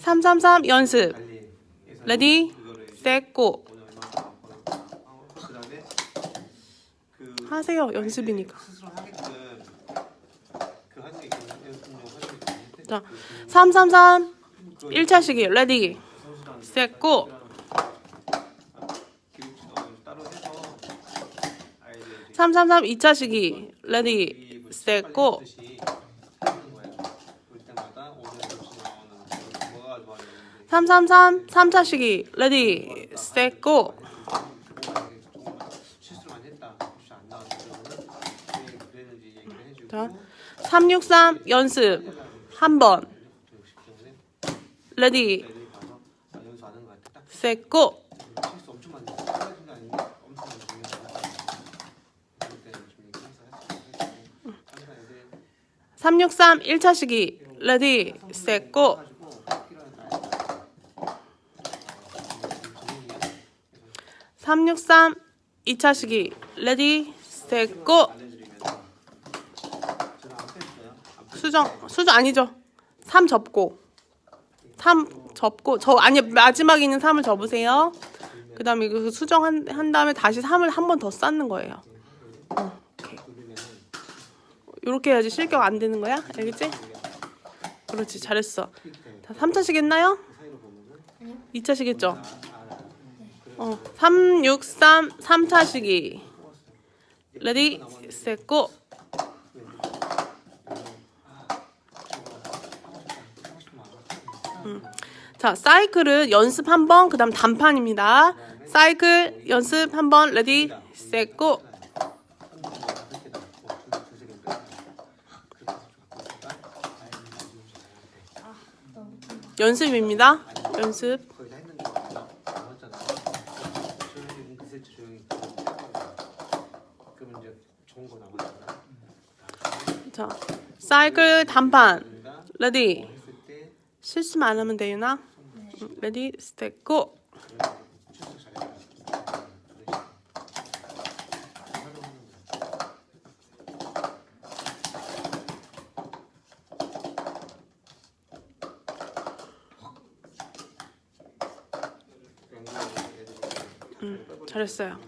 333 연습. 레디, 그거를 이제 셋, 고. 오늘 얼마나 하고 그다음에 그 하세요. 연습이니까. 자, 그333 그거 1차 시기. 레디, 선수단 셋, 고. 교육지도 따로 해서 아이들 이제 333 2차 시기. 레디, 이뭐 셋, 빨리 고. 333 3차 시기 레디 스테고 363 연습 한번. 레디 스테고. 삼육삼 일차 시기 레디 스테고. 363 2차 시기. 레디, 셋, 고. 알려드리면 저는 안 뺐어요. 안 수정 수정 아니죠 3 접고 3 접고 저 아니 마지막에 있는 3을 접으세요 그 다음에 그 수정 한, 한 다음에 다시 3을 한 번 더 쌓는 거예요 이렇게 해야지 실격 안 되는 거야 알겠지? 그렇지 잘했어 자 3차식 했나요? 사이로 보면은 2차식 했죠? 어, 3, 6, 3 3차식이 레디 셋고. 자 사이클은 연습 한 번 그 다음 단판입니다. 사이클 연습 한 번 레디 셋 고. 연습입니다. 연습 거의 다 했는데 나왔잖아. 은근슬쩍 조용히 그러면 이제 좋은 거 나왔잖아. 자 사이클 단판. 레디. 했을 때? 실수만 안 하면 되나? 응, 레디 스텝고. 출석 잘해요. 잘했어요